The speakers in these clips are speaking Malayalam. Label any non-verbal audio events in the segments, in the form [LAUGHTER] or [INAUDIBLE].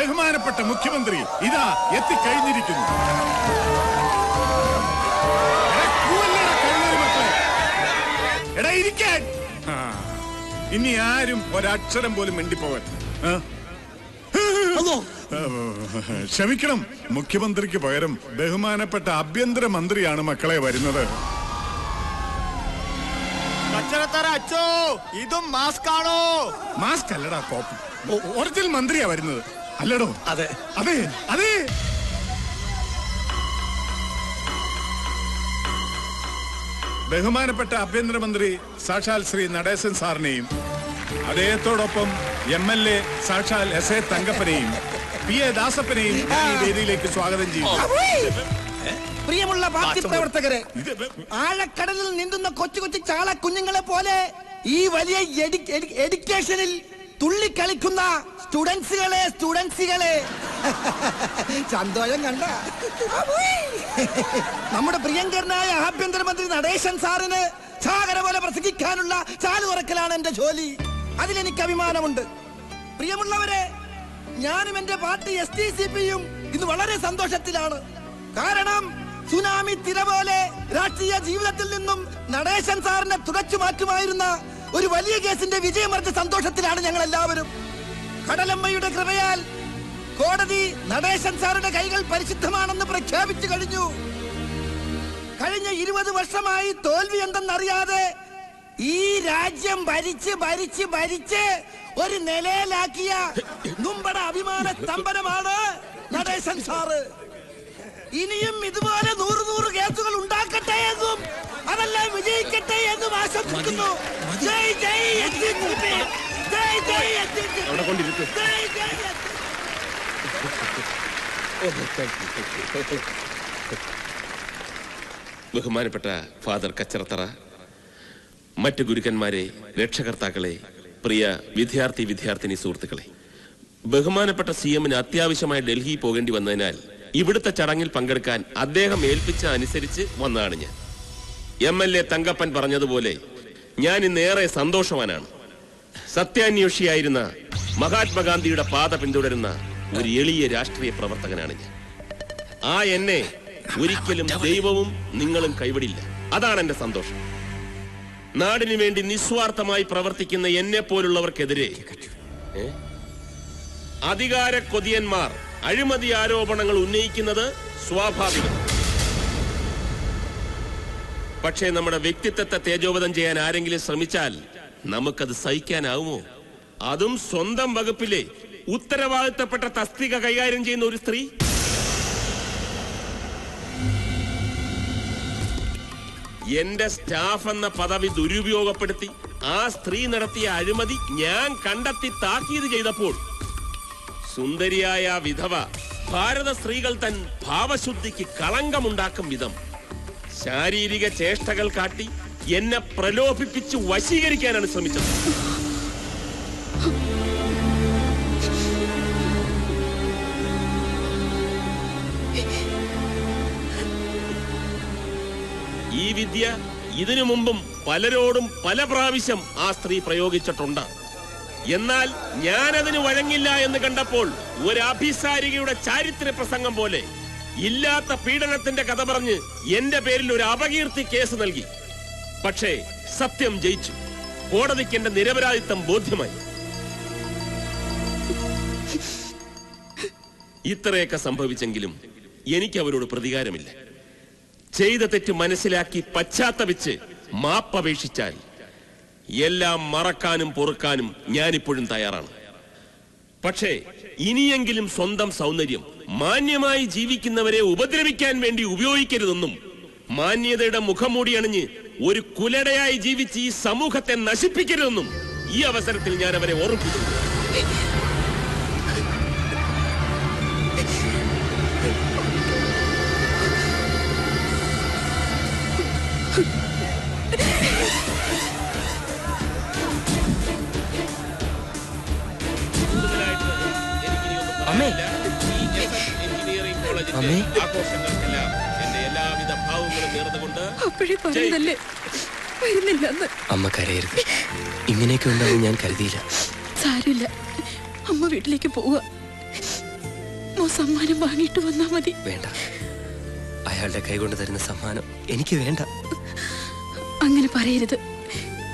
ബഹുമാനപ്പെട്ട മുഖ്യമന്ത്രി ഇതാ എത്തിക്കഴിഞ്ഞിരിക്കുന്നു. എടാ, ഇരിക്കാൻ ഇനി ആരും ഒരക്ഷരം പോലും മിണ്ടിപ്പോവാൻ? ക്ഷമിക്കണം മുഖ്യമന്ത്രിക്ക് പകരം ബഹുമാനപ്പെട്ട ആഭ്യന്തര മന്ത്രിയാണ് മക്കളെ വരുന്നത്. ഇതും മാസ്ക് ആണോ മാസ്ക് അല്ലടാ കോപ്പി. ഒറിജിനൽ മന്ത്രിയാ വരുന്നത്. അല്ലടോ. അതെ. അതെ അതെ. ബഹുമാനപ്പെട്ട ആഭ്യന്തരമന്ത്രി സാക്ഷാൽ ശ്രീ നടേശൻ സാറിനെയും അദ്ദേഹത്തോടൊപ്പം എം എൽ എ സാക്ഷാൽ എസ് എ തങ്കപ്പനെയും പി എ ദാസപ്പനെയും ഞാൻ ഈ വേദിയിലേക്ക് സ്വാഗതം ചെയ്യുന്നു. പ്രിയമുള്ള പാർട്ടി പ്രവർത്തകരെ ആഴക്കടലിൽ നീന്തുന്ന കൊച്ചു കൊച്ചു ചാള കുഞ്ഞുങ്ങളെ പോലെ ഈ വലിയ എഡി- എഡി- എഡ്യൂക്കേഷനിൽ തുള്ളിക്കളിക്കുന്ന സ്റ്റുഡൻസുകളെ സ്റ്റുഡൻസുകളെ. സന്തോഷം കണ്ട. നമ്മുടെ പ്രിയങ്കരനായ ആഭ്യന്തരമന്ത്രി നടേശൻ സാറിന് ചാകര പോലെ പ്രസംഗിക്കാനുള്ള ചാലു തുറക്കലാണ് എന്റെ ജോലി. അതിലെനിക്ക് അഭിമാനമുണ്ട്. പ്രിയമുള്ളവരെ ഞാനും എന്റെ പാർട്ടി എസ് ടി സി പിയും ഇന്ന് വളരെ സന്തോഷത്തിലാണ്. കാരണം സുനാമി തിര പോലെ രാഷ്ട്രീയ ജീവിതത്തിൽ നിന്നും നടേശൻ സാറിനെ തുടച്ചു മാറ്റുമായിരുന്ന ഒരു വലിയ കേസിന്റെ വിജയമറിഞ്ഞ സന്തോഷത്തിലാണ് ഞങ്ങൾ എല്ലാവരും കടലമ്മയുടെ കൃപയാൽ കോടതി നടേശൻ സാറിന്റെ കൈകൾ പരിശുദ്ധമാണെന്ന് പ്രഖ്യാപിച്ചു കഴിഞ്ഞു. കഴിഞ്ഞ ഇരുപത് വർഷമായി തോൽവി എന്തെന്നറിയാതെ ഈ രാജ്യം ഭരിച്ച് ഭരിച്ച് ഭരിച്ച് ഒരു നിലയിലാക്കിയ [COUGHS] നുമ്പട അഭിമാന സ്തംഭനമാണ് നടേശൻ സാറ്. ഇനിയും ഇതുപോലെ നൂറ് നൂറ് കേസുകൾ ഉണ്ടാക്കട്ടെ എന്നും അതെല്ലാം വിജയിക്കട്ടെ എന്നും ആശംസിക്കുന്നു. ജയ് ജയ് ജയ് ജയ് SDCP. ജയ് ജയ് ബഹുമാനപ്പെട്ട ഫാദർ കച്ചറത്തറ മറ്റ് ഗുരുക്കന്മാരെ രക്ഷകർത്താക്കളെ പ്രിയ വിദ്യാർത്ഥി വിദ്യാർത്ഥിനി സുഹൃത്തുക്കളെ ബഹുമാനപ്പെട്ട സി എമ്മിന് അത്യാവശ്യമായി ഡൽഹി പോകേണ്ടി വന്നതിനാൽ ഇവിടുത്തെ ചടങ്ങിൽ പങ്കെടുക്കാൻ അദ്ദേഹം ഏൽപ്പിച്ച അനുസരിച്ച് വന്നതാണ് ഞാൻ. എം എൽ എ തങ്കപ്പൻ പറഞ്ഞതുപോലെ ഞാൻ ഇന്ന് ഏറെ സന്തോഷവാനാണ്. സത്യാന്വേഷിയായിരുന്ന മഹാത്മാഗാന്ധിയുടെ പാത പിന്തുടരുന്ന ഒരു എളിയ രാഷ്ട്രീയ പ്രവർത്തകനാണ് ഞാൻ. ആ എന്നെ ഒരിക്കലും ദൈവവും നിങ്ങളും കൈവിടില്ല. അതാണ് എന്റെ സന്തോഷം. നാടിനു വേണ്ടി നിസ്വാർത്ഥമായി പ്രവർത്തിക്കുന്ന എന്നെ പോലുള്ളവർക്കെതിരെ? അധികാര കൊതിയന്മാർ അഴിമതി ആരോപണങ്ങൾ ഉന്നയിക്കുന്നത് സ്വാഭാവികം. പക്ഷേ നമ്മുടെ വ്യക്തിത്വത്തെ തേജോവധം ചെയ്യാൻ ആരെങ്കിലും ശ്രമിച്ചാൽ നമുക്കത് സഹിക്കാനാവുമോ? അതും സ്വന്തം വകുപ്പിലെ ഉത്തരവാദിത്തപ്പെട്ട തസ്തിക കൈകാര്യം ചെയ്യുന്ന ഒരു സ്ത്രീ? എന്റെ സ്റ്റാഫ് എന്ന പദവി ദുരുപയോഗപ്പെടുത്തി ആ സ്ത്രീ നടത്തിയ അഴിമതി ഞാൻ കണ്ടെത്തി താക്കീത് ചെയ്തപ്പോൾ സുന്ദരിയായ വിധവ ഭാരത സ്ത്രീകൾ തൻ ഭാവശുദ്ധിക്ക് കളങ്കമുണ്ടാക്കും വിധം. ശാരീരിക ചേഷ്ടകൾ കാട്ടി എന്നെ പ്രലോഭിപ്പിച്ച് വശീകരിക്കാനാണ് ശ്രമിച്ചത്. ഈ വിദ്യ ഇതിനു മുമ്പും പലരോടും പല പ്രാവശ്യം ആ സ്ത്രീ പ്രയോഗിച്ചിട്ടുണ്ട്. എന്നാൽ ഞാനതിന് വഴങ്ങില്ല എന്ന് കണ്ടപ്പോൾ ഒരു അഭിസാരികയുടെ ചാരിത്ര പ്രസംഗം പോലെ ഇല്ലാത്ത പീഡനത്തിന്റെ കഥ പറഞ്ഞ് എന്റെ പേരിൽ ഒരു അപകീർത്തി കേസ് നൽകി. പക്ഷേ സത്യം ജയിച്ചു. കോടതിക്ക് എന്റെ നിരപരാധിത്വം ബോധ്യമായി. ഇത്രയൊക്കെ സംഭവിച്ചെങ്കിലും എനിക്ക് അവരോട് പ്രതികാരമില്ല. ചെയ്ത തെറ്റ് മനസ്സിലാക്കി പശ്ചാത്തപിച്ച് മാപ്പപേക്ഷിച്ചാൽ എല്ലാം മറക്കാനും പൊറുക്കാനും ഞാനിപ്പോഴും തയ്യാറാണ്. പക്ഷേ ഇനിയെങ്കിലും സ്വന്തം സൗന്ദര്യം മാന്യമായി ജീവിക്കുന്നവരെ ഉപദ്രവിക്കാൻ വേണ്ടി ഉപയോഗിക്കരുതെന്നും മാന്യതയുടെ മുഖംമൂടി അണിഞ്ഞ് ഒരു കുലടയായി ജീവിച്ച് ഈ സമൂഹത്തെ നശിപ്പിക്കരുതെന്നും ഈ അവസരത്തിൽ ഞാൻ അവരെ ഓർമ്മിപ്പിക്കുന്നു. അമ്മേ. എഞ്ചിനീയറിംഗ് കോളേജിന്റെ. ആഘോഷങ്ങൾക്കെല്ലാം എന്റെ എല്ലാവിധ ഭാവങ്ങളും നേർന്നുകൊണ്ട് അപ്പോഴേ പറഞ്ഞതല്ലേ വരുന്നില്ലെന്ന്. അമ്മ കരയരുത്. ഇങ്ങനെയൊക്കെ ഉണ്ടാവും ഞാൻ കരുതിയില്ല. സാരമില്ല. അമ്മ വീട്ടിലേക്ക് പോവുക. മോ സമ്മാനം വാങ്ങിയിട്ട് വന്നാ മതി. വേണ്ട. അയാളുടെ കൈകൊണ്ട് തരുന്ന സമ്മാനം എനിക്ക് വേണ്ട. അങ്ങനെ പറയരുത്.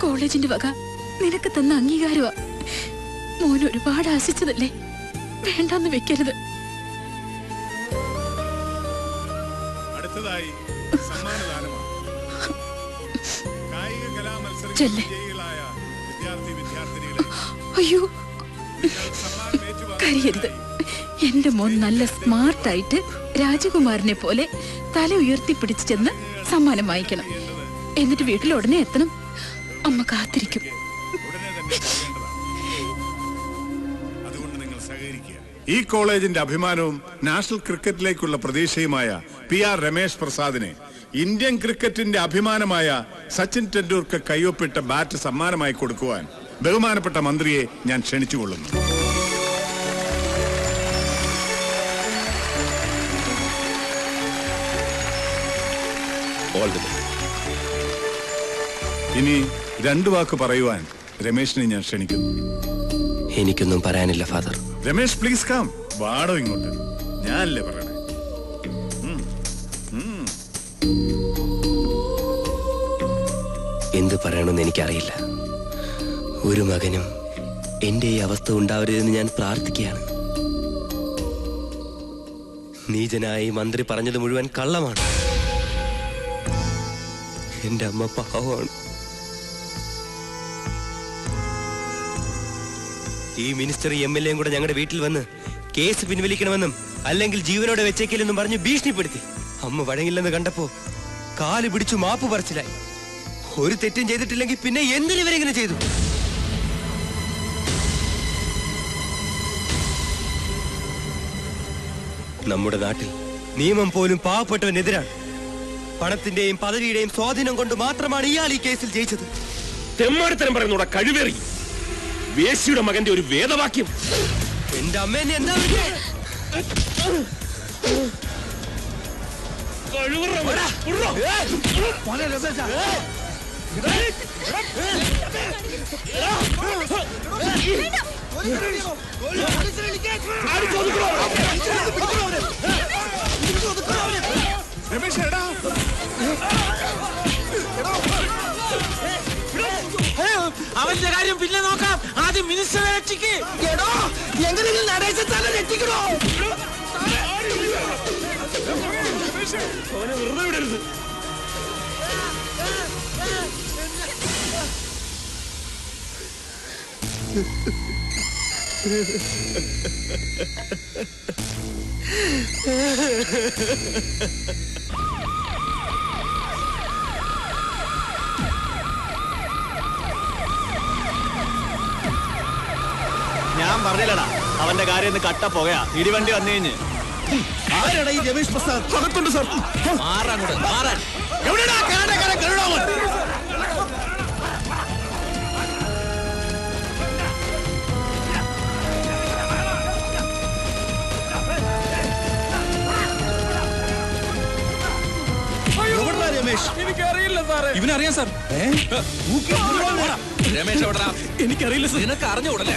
കോളേജിന്റെ വക നിനക്ക് തന്ന അംഗീകാരമാ മോൻ ഒരുപാട് ആശിച്ചതല്ലേ? വേണ്ടെന്ന് വെക്കരുത്. അടുത്തതായി സമ്മാനദാനമാണ്. കായിക കലാ. വിജയികളായ വിദ്യാർത്ഥി വിദ്യാർത്ഥിനികളെ അയ്യോ. കരയരുത്. എന്റെ മോൻ നല്ല സ്മാർട്ടായിട്ട് രാജകുമാരനെ പോലെ തല ഉയർത്തിപ്പിടിച്ച് ചെന്ന് സമ്മാനം വാങ്ങിക്കണം. എന്നിട്ട് വീട്ടിൽ ഉടനെ എത്തണം. അമ്മ കാത്തിരിക്കും. ഈ കോളേജിന്റെ അഭിമാനവും നാഷണൽ ക്രിക്കറ്റിലേക്കുള്ള പ്രതീക്ഷയുമായ പി ആർ രമേശ് പ്രസാദിനെ ഇന്ത്യൻ ക്രിക്കറ്റിന്റെ അഭിമാനമായ സച്ചിൻ ടെണ്ടുൽക്കർ കൈയൊപ്പിട്ട ബാറ്റ് സമ്മാനമായി കൊടുക്കുവാൻ ബഹുമാനപ്പെട്ട മന്ത്രിയെ ഞാൻ ക്ഷണിച്ചുകൊള്ളുന്നു. ഇനി രണ്ടു വാക്ക് പറയുവാൻ രമേശിനെ ഞാൻ ക്ഷണിക്കുന്നു എനിക്കൊന്നും പറയാനില്ല ഫാദർ രമേശ് പ്ലീസ് കം വാടോ ഇങ്ങോട്ട്. ഞാനല്ലേ പറയണേ? എന്ത് പറയണമെന്ന് എനിക്കറിയില്ല. ഒരു മകനും എന്റെ ഈ അവസ്ഥ ഉണ്ടാവരുതെന്ന് ഞാൻ പ്രാർത്ഥിക്കുകയാണ്. നീചനായി മന്ത്രി പറഞ്ഞത് മുഴുവൻ കള്ളമാണ്. എന്റെ അമ്മ പാവമാണ്. ഈ മിനിസ്റ്റർ എം എൽ എയും കൂടെ ഞങ്ങളുടെ വീട്ടിൽ വന്ന് കേസ് പിൻവലിക്കണമെന്നും അല്ലെങ്കിൽ ജീവനോടെ വെച്ചേക്കില്ലെന്നും പറഞ്ഞ് ഭീഷണിപ്പെടുത്തി. അമ്മ വഴങ്ങില്ലെന്ന് കണ്ടപ്പോ കാൽ പിടിച്ചു മാപ്പ് പറച്ചിലായി. ഒരു തെറ്റും ചെയ്തിട്ടില്ലെങ്കിൽ പിന്നെ എന്തിനു ഇവരെങ്ങനെ ചെയ്തു? നമ്മുടെ നാട്ടിൽ നിയമം പോലും പാവപ്പെട്ടവനെതിരാണ്. പണത്തിന്റെയും പദവിയുടെയും സ്വാധീനം കൊണ്ട് മാത്രമാണ് ഇയാൾ ഈ കേസിൽ ജയിച്ചത്. തെമ്മാടിത്തരം പറയുന്നൂടെ കഴിവേറി. വേശിയുടെ മകന്റെ ഒരു വേദവാക്യം. എന്റെ അമ്മേനെ എന്താ. രമേശ് എടാ അവന്റെ കാര്യം പിന്നെ നോക്കാം. ആദ്യം മിനിസ്റ്ററെ രക്ഷിക്ക്. എടോ എങ്ങനെയെങ്കിലും നടേശ സാറിനെ രക്ഷിക്കണോ? അവനെ വെറുതെ വിടരുത്. [LAUGHS] പറഞ്ഞില്ലടാ അവന്റെ കാര്യം ഇന്ന് കട്ട പോകയാ. ഇടിവണ്ടി വന്നു കഴിഞ്ഞ് ആരാടാ ഈ രമേശ് പ്രസാദ്? അകത്തുണ്ട് സാർ. മാറാങ്ങോട്ട് മാറാൻ. എവിടെടാ സാറേ. ഇവനറിയാം സാർ. രമേശ് എവിടാ എനിക്കറിയില്ല സാർ. നിനക്ക് അറിഞ്ഞ ഞങ്ങളുടെ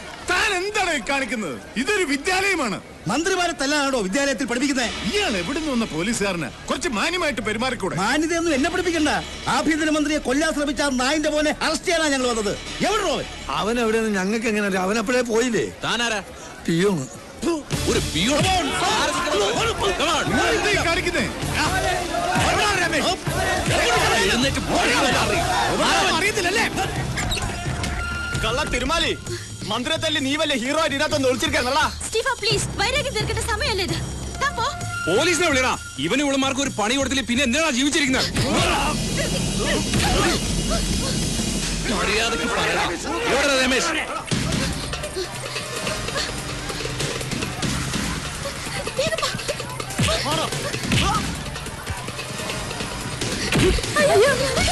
കാണിക്കുന്നത്? ഇതൊരു വിദ്യാലയമാണ്. മന്ത്രിമാരെ തല്ലാനാണോ വിദ്യാലയത്തിൽ പഠിപ്പിക്കുന്നത് ഇയാൾ എവിടുന്ന് വന്ന പോലീസുകാരന്? കുറച്ച് മാന്യമായിട്ട് പെരുമാറിക്കൂടെ? മാന്യതയൊന്നും എന്നെ പഠിപ്പിക്കണ്ട. ആഭ്യന്തരമന്ത്രിയെ കൊല്ലാൻ ശ്രമിച്ച നായിന്റെ പോലെ അറസ്റ്റ് ചെയ്യാനാ ഞങ്ങൾ വന്നത്. എവിടെയോ അവൻ എവിടെയെന്ന് ഞങ്ങൾക്ക് എങ്ങനെ അറിയാം? അവൻ അപ്പോഴേ പോയില്ലേ? താനാരാ? പിയോണ്. ഒരു കാണിക്കുന്നേ? അറിയത്തില്ലല്ലേ? കള്ള തിരുമാലി. മന്ത്രിയെ തല്ലി നീ വല്ല ഹീറോ ആയിട്ട് ഇതിനകത്തൊന്ന് സ്റ്റീഫ പ്ലീസ് വൈരാഗ്യം തീർക്കേണ്ട സമയമല്ലേ ഇത് താൻ പോ പോലീസിനെ വിളിയടാ ഇവന് ഇവളുമാർക്ക് ഒരു പണി കൊടുത്തില്ല പിന്നെ എന്തിനാ ജീവിച്ചിരിക്കുന്നത് മര്യാദയ്ക്ക് പറയടാ എവിടെ രമേശ് അയ്യോ രമേശ്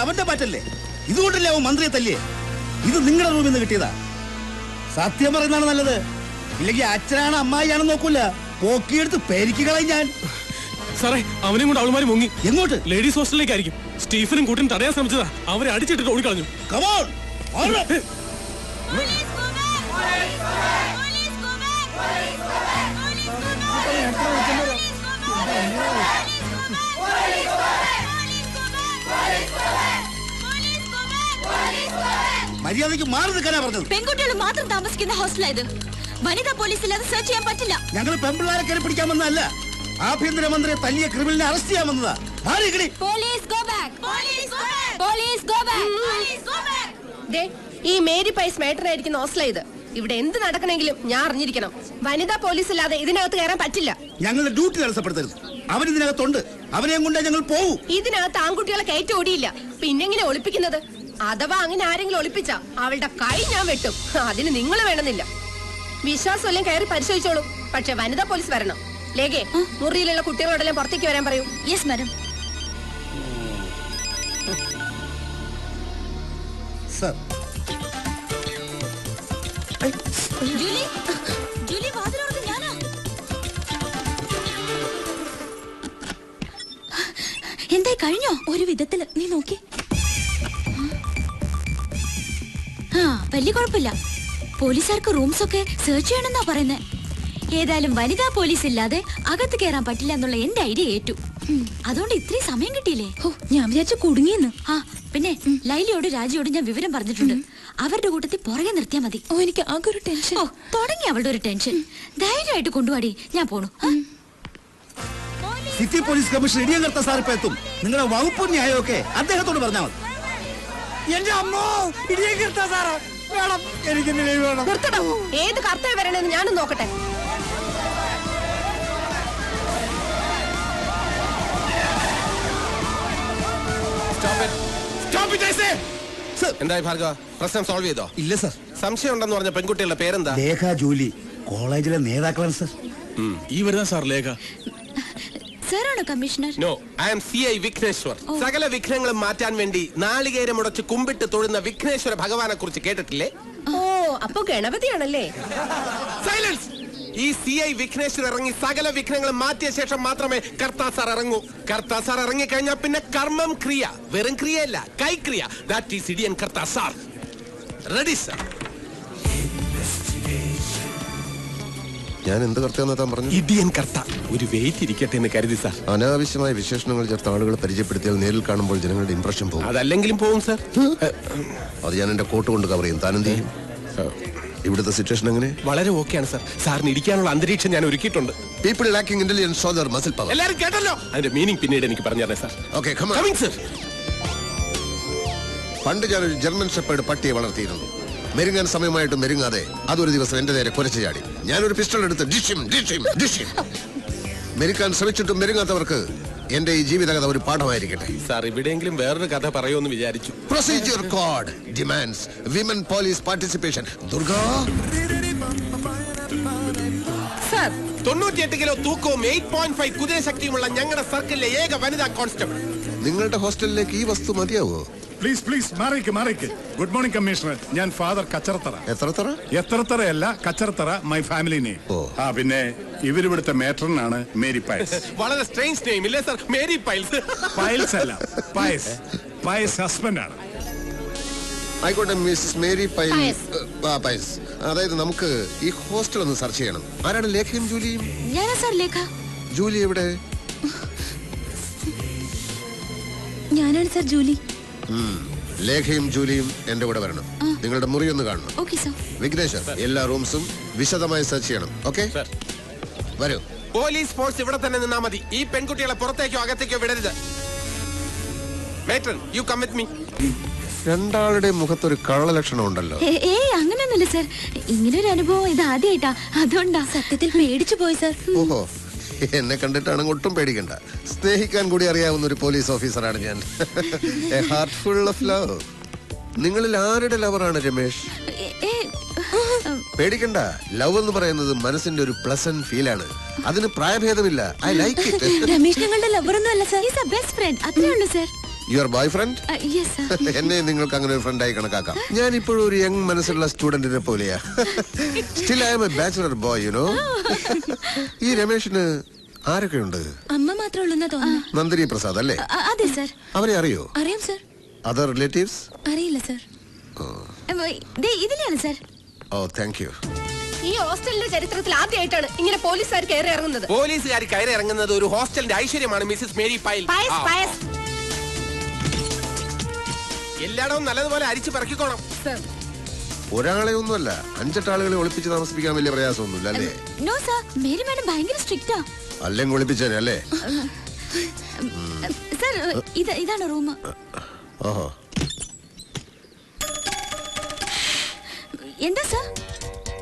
അവന്റെ പാറ്റല്ലേ? ഇതുകൊണ്ടല്ലേ അവൻ മന്ത്രിയെ തല്ലിയേ? ഇത് നിങ്ങളുടെ റൂമിൽ നിന്ന് കിട്ടിയതാ. സത്യം പറയുന്നതാണ് നല്ലത്. ഇല്ലെങ്കിൽ അച്ഛനാണ് അമ്മായിയാണെന്ന് നോക്കൂല. പോക്കിയെടുത്ത് പേരിക്കുകളെ ഞാൻ. സാറേ അവനെയും കൊണ്ട് അവളുമാര് മുങ്ങി. എങ്ങോട്ട്? ലേഡീസ് ഹോസ്റ്റലിലേക്കായിരിക്കും. സ്റ്റീഫനും കൂട്ടിനും തടയാൻ ശ്രമിച്ചതാ. അവരെ അടിച്ചിട്ടിട്ട് ഓടിക്കളഞ്ഞു. കമോൺ [LAUGHS] മര്യാദയ്ക്ക് മാറി നിൽക്കാനാ പറഞ്ഞത്. പെൺകുട്ടികൾ മാത്രം താമസിക്കുന്ന ഹോസ്റ്റലായത്. വനിതാ പോലീസിൽ അത് സെർച്ച് ചെയ്യാൻ പറ്റില്ല. ഞങ്ങൾ പെമ്പിള്ളാരെ കയറി പിടിക്കാൻ വന്നതല്ല ആഭ്യന്തരമന്ത്രി തല്ലിയ ക്രിമിനലിനെ അറസ്റ്റ് ചെയ്യാൻ വന്നതാ police go back police go back ഈ മേരി പൈസ് മേട്ടറായിരിക്കുന്ന ഹോസ്റ്റലാ ഇത് ഇവിടെ എന്ത് നടക്കണമെങ്കിലും ഞാൻ അറിഞ്ഞിരിക്കണം. വനിതാ പോലീസ് ഇല്ലാതെ ഇതിനകത്ത് കയറാൻ പറ്റില്ല. ഞങ്ങളുടെ ഡ്യൂട്ടി തടസ്സപ്പെടുത്തരുത്. അവൻ ഇതിനകത്തുണ്ട് അവനെയും കൊണ്ടേ ഞങ്ങൾ പോവും. ഇതിനകത്ത് ആൺകുട്ടികളെ കയറ്റി ഓടിയില്ല. പിന്നെങ്ങനെ ഒളിപ്പിക്കുന്നത്? അഥവാ അങ്ങനെ ആരെങ്കിലും ഒളിപ്പിച്ച അവളുടെ കൈ ഞാൻ വെട്ടും. അതിന് നിങ്ങൾ വേണമെന്നില്ല. വിശ്വാസമല്ലേ കയറി പരിശോധിച്ചോളൂ. പക്ഷെ വനിതാ പോലീസ് വരണം. ലേഖേ മുറിയിലുള്ള കുട്ടികളോടെല്ലാം പുറത്തേക്ക് വരാൻ പറയൂ. Yes madam sir. Julie Julie വാതിലോർക്ക് ഞാനാ. എന്തായി കഴിഞ്ഞോ? ഒരു വിധത്തിൽ. നീ നോക്കി. ആ വലിയ കുഴപ്പമില്ല. പോലീസുകാർക്ക് റൂംസ് ഒക്കെ സെർച്ച് ചെയ്യണമെന്നാ പറയുന്നത് ഏതായാലും വനിതാ പോലീസ് ഇല്ലാതെ അകത്ത് കയറാൻ പറ്റില്ല എന്നുള്ള എന്റെ ഐഡിയ ഏറ്റു. അതുകൊണ്ട് ഇത്രയും സമയം കിട്ടിയില്ലേ? ഓ ഞാൻ വിചാരിച്ചു കുടുങ്ങിയെന്ന്. ആ പിന്നെ ലൈലിയോട് രാജിയോട് ഞാൻ വിവരം പറഞ്ഞിട്ടുണ്ട്. അവരുടെ കൂട്ടത്തിൽ പുറകെ നിർത്തിയാ മതി. ഓ എനിക്ക് ആകെ ഒരു ടെൻഷൻ. ഓ തുടങ്ങി അവളുടെ ഒരു ടെൻഷൻ. ധൈര്യമായിട്ട് കൊണ്ടുപാടി ഞാൻ പോണു. സിറ്റി പോലീസ് കമ്മീഷൻ ഇടിയ നിർത്ത ഇപ്പൊ എത്തും. നിങ്ങളുടെ വകുപ്പ് ന്യായമൊക്കെ അദ്ദേഹത്തോട് പറഞ്ഞാൽ മതി. എന്റെ അമ്മോ ഇടിയങ്കർത്ത സാറാ. വേണം എനിക്ക് ലീവ് വേണം. നിർത്തണം ഏത് കർത്തവ്യം വരണെന്ന് ഞാനും നോക്കട്ടെ. എന്തായി ഭാർഗവ? പ്രശ്നം സോൾവ് ചെയ്തോ? ഇല്ല സർ സംശയം ഉണ്ടെന്ന് പറഞ്ഞ പെൺകുട്ടികളുടെ പേരെന്താ? ലേഖ ജൂലി കോളേജിലെ നേതാക്കളാണ് സർ ഈ വരുന്ന sir Lekha. സാറാണോ commissioner? No I'm C I Vigneshwar. സകല വിഘ്നങ്ങളും മാറ്റാൻ വേണ്ടി നാളികേരം മുടച്ച് കുമ്പിട്ട് തൊഴുന്ന വിഘ്നേശ്വര ഭഗവാനെ കുറിച്ച് കേട്ടിട്ടില്ലേ? ഓ അപ്പൊ ഗണപതിയാണല്ലേ? സൈലൻസ് ഈ സി ഐ വിഘ്നേശ്വർ ഇറങ്ങി സകല വിഘ്നങ്ങളും മാറ്റിയ ശേഷം മാത്രമേ കർത്താ സാർ ഇറങ്ങൂ. കർത്താ സാർ ഇറങ്ങി കഴിഞ്ഞാൽ പിന്നെ കർമ്മം ക്രിയ. വെറും ക്രിയയല്ല കൈക്രിയ. ദാറ്റ് ഈസ് ഇഡിയൻ കർത്താ സാർ. റെഡി സാർ ഞാൻ എന്ത് കർത്തവ്യം താൻ പറഞ്ഞു ഇഡിയൻ കർത്ത. ഒരു വെയിറ്റ് ഇരിക്കട്ടെ എന്ന് കരുതി സാർ. അനാവശ്യമായ വിശേഷണങ്ങൾ ചേർത്ത ആളുകളെ പരിചയപ്പെടുത്തിയാൽ നേരിൽ കാണുമ്പോൾ ജനങ്ങളുടെ ഇംപ്രഷൻ പോകും. അതല്ലെങ്കിലും പോകും സാർ. അത് ഞാൻ എന്റെ കോട്ട് കൊണ്ട് കവർ ചെയ്യും. താൻ എന്ത് ചെയ്യും? ഇവിടുത്തെ സിറ്റുവേഷൻ എങ്ങനെ? വളരെ ഓക്കെയാണ് സാർ. സാറിന് ഇരിക്കാനുള്ള അന്തരീക്ഷം ഞാൻ ഒരുക്കിയിട്ടുണ്ട്. People lacking intelligence or muscle power എല്ലാവരും കേട്ടല്ലോ? അതിന്റെ മീനിങ് പിന്നീട് എനിക്ക് പറഞ്ഞു തരാം സാർ ഓക്കെ കമിങ് സാർ പണ്ട് ഞാൻ ഒരു ജർമ്മൻ ഷെപ്പേഡ് പട്ടിയെ വളർത്തിയിരുന്നു. മെരുങ്ങാൻ സമയമായിട്ട് മെരുങ്ങാതെ അതൊരു ദിവസം എന്റെ നേരെ കുരച്ചു ചാടി. ഞാനൊരു പിസ്റ്റൾ എടുത്ത് ഡിഷിം ഡിഷിം ഡിഷിം മെരുക്കാൻ ശ്രമിച്ചിട്ടും മെരുങ്ങാത്തവർക്ക് എന്റെ ഈ ജീവിതകഥ ഒരു പാഠമായിരിക്കട്ടെ. സാർ ഇവിടെയെങ്കിലും വേറൊരു കഥ പറയുമെന്ന് വിചാരിച്ചു. Procedure code demands women police participation Durga. Sir. തൊണ്ണൂറ്റിയെട്ട് കിലോ തൂക്കവും എയ്റ്റ് പോയിന്റ് ഫൈവ് കുതിരശക്തിയുമുള്ള ഞങ്ങളുടെ സർക്കിളിലെ ഏക വനിതാ കോൺസ്റ്റബിൾ നിങ്ങളുടെ ഹോസ്റ്റലിലേക്ക് ഈ വസ്തു മതിയാവോ? പ്ലീസ് പ്ലീസ് മാറിക്ക് മാറിക്ക്. ഗുഡ് മോർണിംഗ് കമ്മീഷണർ ഞാൻ ഫാദർ കച്ചറത്തറ. എത്രത്തറ? തറ എത്രത്തറയല്ല കച്ചറത്തറ മൈ ഫാമിലി നെയിം ഓ. ആ പിന്നെ ഇവരിവിടുത്തെ മേട്രനാണ് മേരി പൈൽസ്. വളരെ സ്ട്രെയിൻസ് നെയിം ഇല്ലേ സർ മേരി പൈൽസ്. പൈൽസ് അല്ല പയസ് പയസ് ഹസ്ബൻഡ് ആണ്. ആയിക്കോട്ടെ മിസ്സസ് മേരി പൈൽ പയസ്. ആ, പയസ് അതായത് നമുക്ക് ഈ ഹോസ്റ്റൽ ഒന്ന് സെർച്ച് ചെയ്യണം. ആരാണ് ലേഖയും ജൂലിയും ഞാനാ സർ ലേഖ. ജൂലി എവിടെ? ഞാനാണ് സർ ജൂലി. ലേഖയും ജൂലിയും എന്റെ കൂടെ വരണം. നിങ്ങളുടെ മുറി ഒന്ന് കാണണം. Okay sir. വിഘ്നേശ്വർ എല്ലാ റൂംസും വിശദമായി സെർച്ച് ചെയ്യണം. ഓക്കെ? വരൂ. പോലീസ് ഫോഴ്സ് ഇവിടെ തന്നെ നിന്നാ മതി. ഈ പെൺകുട്ടികളെ പുറത്തേക്കോ അകത്തേക്കോ വിടരുത്. Matron you come with me രണ്ടാളുടെ മുഖത്തൊരു കള്ളലക്ഷണം ഉണ്ടല്ലോ. ഏ അങ്ങനെയൊന്നുമില്ല സർ. ഇങ്ങനൊരു അനുഭവം ഇത് ആദ്യമായിട്ടാ അതുകൊണ്ടാ. സത്യത്തിൽ പേടിച്ചു പോയി സർ. ഓഹോ. എന്നെ കണ്ടിട്ടാണ് ഒട്ടും പേടിക്കണ്ട. സ്നേഹിക്കാൻ കൂടി അറിയാവുന്ന ഒരു പോലീസ് ഓഫീസറാണ് ഞാൻ. A heart full of love നിങ്ങളിൽ ആരുടെ ലവറാണ് ഏ, പേടിക്കണ്ട. ലവ് എന്ന് പറയുന്നത് മനസ്സിന്റെ ഒരു പ്ലസൻ ഫീൽ ആണ്. അതിന് പ്രായഭേദമില്ല. ഐ ലൈക്ക് ഇറ്റ് രമേഷ് ഞങ്ങളുടെ ഒന്നും അല്ല sir is a best friend അത്രേ ഉള്ളൂ സാർ യുവർ ബോയ് ഫ്രണ്ട് എന്നെ നിങ്ങൾക്ക് അങ്ങനെ ഒരു ഫ്രണ്ടായി കണക്കാക്കാം. ഞാൻ ഇപ്പോഴും ഒരു യങ് മനസ്സുള്ള സ്റ്റുഡന്റിനെ പോലെയാ. Still I'm a bachelor boy you know ഈ രമേശിന് ആരൊക്കെയുണ്ട്? അമ്മ മാത്രമേ നന്ദിനി പ്രസാദ് അല്ലേ? അതെ സർ അവരെ അറിയോ? അറിയാം സർ അതർ റിലേറ്റീവ്സ് അറിയില്ല സർ ഇതിലാണ് സർ ഓ താങ്ക് യു ഈ ഹോസ്റ്റലിന്റെ ചരിത്രത്തിൽ ആദ്യമായിട്ടാണ് ഇങ്ങനെ പോലീസുകാർ കയറി ഇറങ്ങുന്നത്. പോലീസുകാർ കയറി ഇറങ്ങുന്നത് ഒരു ഹോസ്റ്റലിന്റെ ഐശ്വര്യമാണ് Mrs Mary Pile Pius. Pius. എല്ലായിടവും നല്ലതുപോലെ അരിച്ചു പറക്കിക്കോണം. ഒരാളെ ഒന്നുമല്ല അഞ്ചെട്ട് ആളുകളെ ഒളിപ്പിച്ച് താമസിപ്പിക്കാൻ വലിയ പ്രയാസമൊന്നുമില്ല അല്ലേ? No sir. മേരി മാഡം ഭയങ്കര സ്ട്രിക്റ്റാ. അല്ലെങ്കിൽ ഒളിപ്പിച്ചേനെ അല്ലേ? സർ ഇത് ഇതാണ് റൂം. ഓഹോ എന്താ സർ?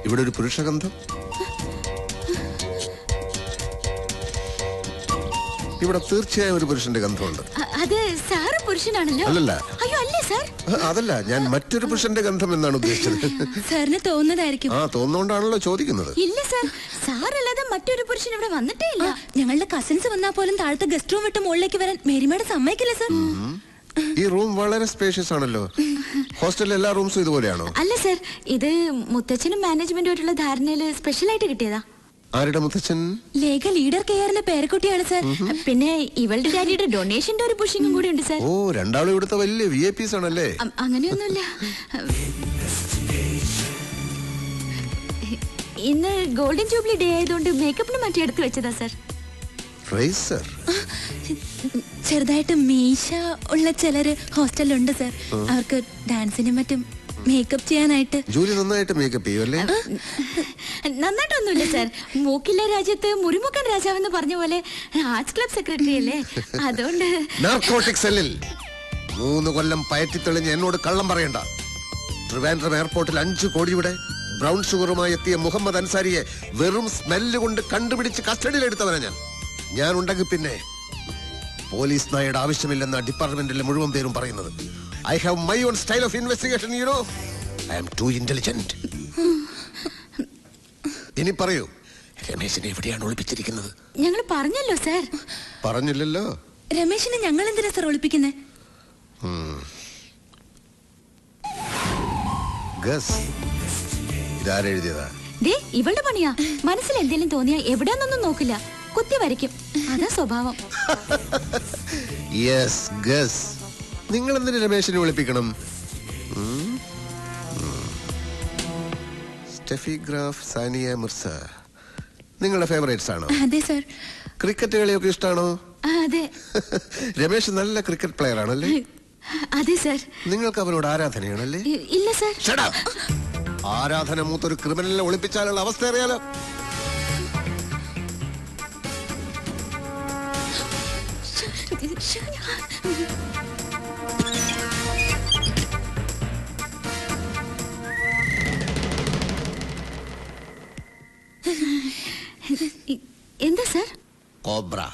ഇവിടെ ഒരു പുരുഷഗന്ധം? ഇവിടെ തീർച്ചയായും ഒരു പുരുഷന്റെ ഗന്ധമുണ്ട്. അ- അത് സാറ് പുരുഷനാണല്ലോ? അല്ലല്ല. അയ്യോ അല്ലേ സാർ? അതല്ല ഞാൻ മറ്റൊരു പുരുഷന്റെ ഗന്ധം എന്നാണ് ഉദ്ദേശിച്ചത്. സാറിന് തോന്നുന്നതായിരിക്കും. ആ തോന്നുകൊണ്ടാണല്ലോ ചോദിക്കുന്നത്. ഇല്ല സാർ സാറല്ലാതെ മറ്റൊരു പുരുഷൻ ഇവിടെ വന്നിട്ടേ ഇല്ല. ഞങ്ങളുടെ കസിൻസ് വന്നാൽ പോലും താഴത്തെ ഗസ്റ്റ് റൂം വിട്ട് മുകളിലേക്ക് വരാൻ മേരിമേടെ സമ്മതിക്കില്ല സാർ. ഈ റൂം വളരെ സ്പേഷ്യസ് ആണല്ലോ. ഹോസ്റ്റലിലെ എല്ലാ റൂംസും ഇതുപോലെയാണോ? അല്ല സാർ ഇത് മുത്തച്ഛനും മാനേജ്മെന്റുമായിട്ടുള്ള ധാരണയിൽ സ്പെഷ്യൽ ആയിട്ട് കിട്ടിയതാ. ആരുടെ മുത്തച്ഛൻ? ലേഖ ലീഡർ കെയറിന്റെ പേരക്കുട്ടിയാണ് സർ പിന്നെ ഇവളുടെ ഡാഡിയുടെ ഡൊണേഷന്റെ ഒരു പുഷിങ്ങും കൂടി ഉണ്ട് സർ ഓ രണ്ടാളും ഇവിടുത്തെ വലിയ വി ഐ പിസ് ആണല്ലേ? അങ്ങനെയൊന്നുമില്ല. ഇന്ന് ഗോൾഡൻ ജൂബിലി ഡേ ആയതുകൊണ്ട് മേക്കപ്പിന് മാറ്റി എടുത്തു വെച്ചതാ സാർ ചെറുതായിട്ട് മീശ ഉള്ള ചിലര് ഹോസ്റ്റലിലുണ്ട് സർ അവർക്ക് ഡാൻസിനും മറ്റും മേക്കപ്പ് ചെയ്യാനായിട്ട്. ജൂലി നന്നായിട്ട് മേക്കപ്പ് ചെയ്യുമല്ലേ നന്നായിട്ടൊന്നുമില്ല സാർ. മൂക്കില്ല രാജ്യത്ത് മുറിമുക്കൻ രാജാവെന്ന് പറഞ്ഞ പോലെ ആർട്സ് ക്ലബ് സെക്രട്ടറി അല്ലേ? അതുകൊണ്ട് നാർക്കോട്ടിക് സെല്ലിൽ മൂന്ന് കൊല്ലം പയറ്റി തെളിഞ്ഞ് എന്നോട് കള്ളം പറയണ്ട. ട്രിവാൻഡ്രം എയർപോർട്ടിൽ അഞ്ചു കോടിയുടെ ബ്രൗൺ ഷുഗറുമായി എത്തിയ മുഹമ്മദ് അൻസാരിയെ വെറും സ്മെല്ല് കൊണ്ട് കണ്ടുപിടിച്ച് കസ്റ്റഡിയിലെടുത്തവനാ ഞാൻ. ഞാൻ ഉണ്ടെങ്കിൽ പിന്നെ പോലീസ് നായയുടെ ആവശ്യമില്ലെന്ന ഡിപ്പാർട്ട്മെന്റിലെ മുഴുവൻ പേരും പറയുന്നത്. I have my own style of investigation you know I am too intelligent ഇനി പറയൂ. രമേശിനെ എവിടെയാണ് ഒളിപ്പിച്ചിരിക്കുന്നത്? ഞങ്ങൾ പറഞ്ഞല്ലോ സാർ. പറഞ്ഞില്ലല്ലോ. രമേശിനെ ഞങ്ങൾ എന്തിനാ സാർ ഒളിപ്പിക്കുന്നത് ഇവളുടെ പണിയാ. മനസ്സിൽ എന്തെങ്കിലും തോന്നിയാ എവിടെയാന്നൊന്നും നോക്കില്ല. കുത്തി വരയ്ക്കും. അതാ സ്വഭാവം. [LAUGHS] Yes guess. നിങ്ങൾ എന്തിന് രമേശിനെ വിളിപ്പിക്കണം. Steffi Graf Sania Mirza. നിങ്ങളുടെ ഫേവറേറ്റ്സ് ആണോ? അതെ സർ ക്രിക്കറ്റ് കളിയൊക്കെ ഇഷ്ടമാണോ അതെ. [LAUGHS] രമേശ് നല്ല ക്രിക്കറ്റ് പ്ലെയർ ആണല്ലേ? അതെ സർ നിങ്ങൾക്ക് അവരോട് ആരാധനയാണല്ലേ? ഇല്ല സർ ആരാധന മൂത്തൊരു ക്രിമിനലിനെ ഒളിപ്പിച്ചാലുള്ള അവസ്ഥ അറിയാലോ. obra.